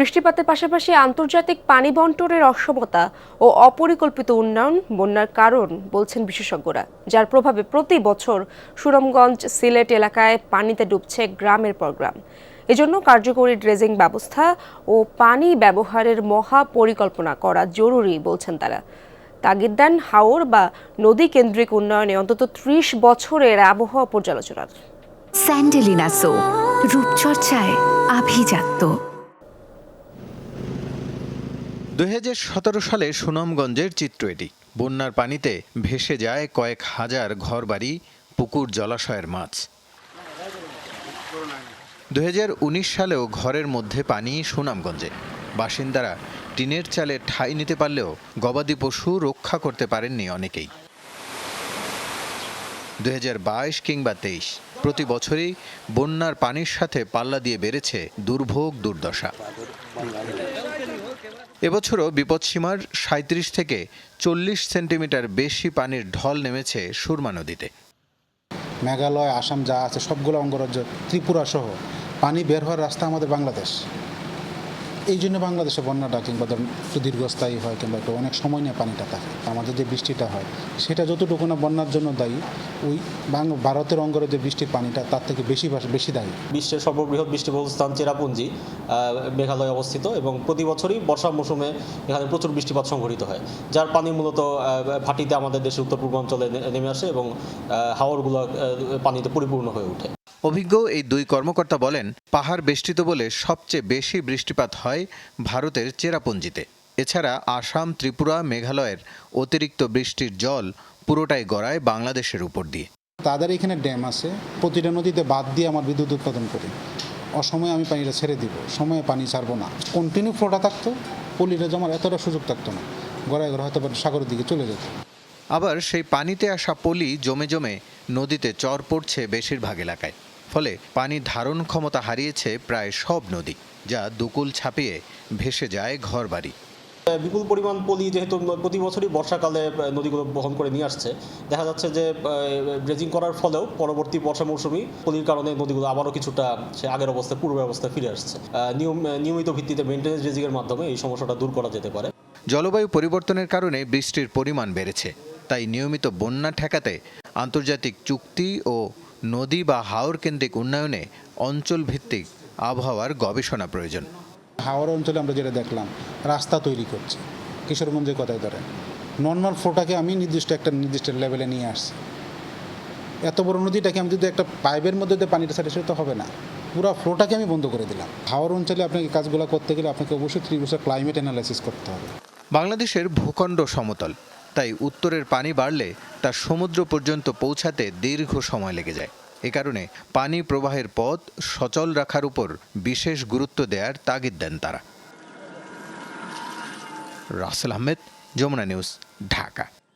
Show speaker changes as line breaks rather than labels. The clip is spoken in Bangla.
বৃষ্টিপাতের পাশাপাশি আন্তর্জাতিক পানি বন্টনের অসমতা ও অপরিকল্পিত উন্নয়ন বন্যার কারণ বলছেন বিশেষজ্ঞরা, যার প্রভাবে প্রতি বছর সুনামগঞ্জ, সিলেট এলাকায় পানিতে ডুবছে গ্রামের পর গ্রাম। এজন্য কার্যকরী ড্রেজিং ব্যবস্থা ও পানি ব্যবহারের মহা পরিকল্পনা করা জরুরি বলছেন তারা। তাগিদ দেন হাওর বা নদী কেন্দ্রিক উন্নয়নে অন্তত ত্রিশ বছরের আবহাওয়া পর্যালোচনার।
স্যান্ডেলিনা সো রূপচর্চায় আভিজাত্য।
দু হাজার সতেরো সালে সুনামগঞ্জের চিত্র এটি। বন্যার পানিতে ভেসে যায় কয়েক হাজার ঘরবাড়ি, পুকুর, জলাশয়ের মাছ। দুই সালেও ঘরের মধ্যে পানি সুনামগঞ্জে। বাসিন্দারা টিনের চালে ঠাঁই নিতে পারলেও গবাদি পশু রক্ষা করতে পারেননি অনেকেই। দু হাজার বাইশ কিংবা তেইশ, প্রতি বছরই বন্যার পানির সাথে পাল্লা দিয়ে বেড়েছে দুর্ভোগ দুর্দশা। এবছরও বিপদসীমার সাঁত্রিশ থেকে চল্লিশ সেন্টিমিটার বেশি পানির ঢল নেমেছে সুরমা নদীতে।
মেঘালয়, আসাম যা আছে সবগুলো অঙ্গরাজ্য, ত্রিপুরা সহ পানি বের হওয়ার রাস্তা আমাদের বাংলাদেশ। এই জন্য বাংলাদেশে বন্যাটা কিংবা ধরুন একটু দীর্ঘস্থায়ী হয় কিংবা একটু অনেক সময় নিয়ে পানিটা থাকে আমাদের যে বৃষ্টিটা হয় সেটা যতটুকু না বন্যার জন্য দায়ী ওই ভারতের অঙ্গরে যে বৃষ্টির পানিটা তার থেকে বেশি বেশি দায়ী।
বিশ্বের সর্ববৃহৎ বৃষ্টিবহুল স্থান চেরাপুঞ্জি মেঘালয়ে অবস্থিত এবং প্রতি বছরই বর্ষা মৌসুমে এখানে প্রচুর বৃষ্টিপাত সংঘটিত হয় যার পানি মূলত ভাটিতে আমাদের দেশের উত্তর পূর্বাঞ্চলে নেমে আসে এবং আহ, হাওরগুলো পানিতে পরিপূর্ণ হয়ে ওঠে।
অভিজ্ঞ এই দুই কর্মকর্তা বলেন পাহাড় বেষ্টিত বলে সবচেয়ে বেশি বৃষ্টিপাত হয় ভারতের চেরাপুঞ্জিতে। এছাড়া আসাম ত্রিপুরা মেঘালয়ের অতিরিক্ত বৃষ্টির জল পুরোটাই গড়ায় বাংলাদেশের উপর দিয়ে।
তাদের এখানে ড্যাম আছে প্রতিটা নদীতে বাদ দিয়ে আমার বিদ্যুৎ উৎপাদন করি। অসময়ে আমি পানিটা ছেড়ে দিব সময়ে পানি ছাড়বো না। কন্টিনিউ ফ্লোটা থাকতো পলিটা জমার এতটা সুযোগ থাকতো না। গড়ায় গড়া হয়তো সাগরের দিকে চলে যেত।
আবার সেই পানিতে আসা পলি জমে জমে নদীতে চর পড়ছে বেশিরভাগ এলাকায়। ফলে পানি ধারণ ক্ষমতা হারিয়েছে প্রায় সব নদী যা দুকুল ছাপিয়ে ভেসে যায় ঘরবাড়ি।
বিপুল পরিমাণ পলি যেহেতু প্রতি বছরই বর্ষাকালে নদীগুলো বহন করে নিয়ে আসছে দেখা যাচ্ছে যে ড্রেজিং করার ফলেও পরবর্তী বর্ষা মৌসুমি পলির কারণে নদীগুলো আবারও কিছুটা সে আগের অবস্থায় পূর্ব অবস্থায় ফিরে আসছে। নিয়ম নিয়মিত ভিত্তিতে মেনটেন্স ড্রেজিংয়ের মাধ্যমে এই সমস্যাটা দূর করা যেতে পারে।
জলবায়ু পরিবর্তনের কারণে বৃষ্টির পরিমাণ বেড়েছে তাই নিয়মিত বন্যা ঠেকাতে আন্তর্জাতিক চুক্তি ও নদী বা হাওর কেন্দ্রিক উন্নয়নে অঞ্চল ভিত্তিক আবহাওয়ার গবেষণা প্রয়োজন।
হাওড় অঞ্চলে আমরা যেটা দেখলাম রাস্তা তৈরি করছে। কিশোরগঞ্জের কথায় ধরেন। নর্মাল ফ্লোটাকে আমি নির্দিষ্ট একটা নির্দিষ্ট লেভেলে নিয়ে আসছি। এত বড় নদীটাকে আমি যদি একটা পাইপের মধ্যে দিয়ে পানিটা ছাড়ি সেটা তো হবে না। পুরো ফ্লোটাকে আমি বন্ধ করে দিলাম। হাওড় অঞ্চলে আপনাকে কাজগুলো করতে গেলে আপনাকে অবশ্যই বছর ক্লাইমেট অ্যানালাইসিস করতে হবে।
বাংলাদেশের ভূখণ্ড সমতল। তাই উত্তরের পানি বাড়লে তা সমুদ্র পর্যন্ত পৌঁছাতে দীর্ঘ সময় লেগে যায়। এ কারণে পানি প্রবাহের পথ সচল রাখার উপর বিশেষ গুরুত্ব দেওয়ার তাগিদ দেন তারা। রাসেল আহমেদ, যমুনা নিউজ, ঢাকা।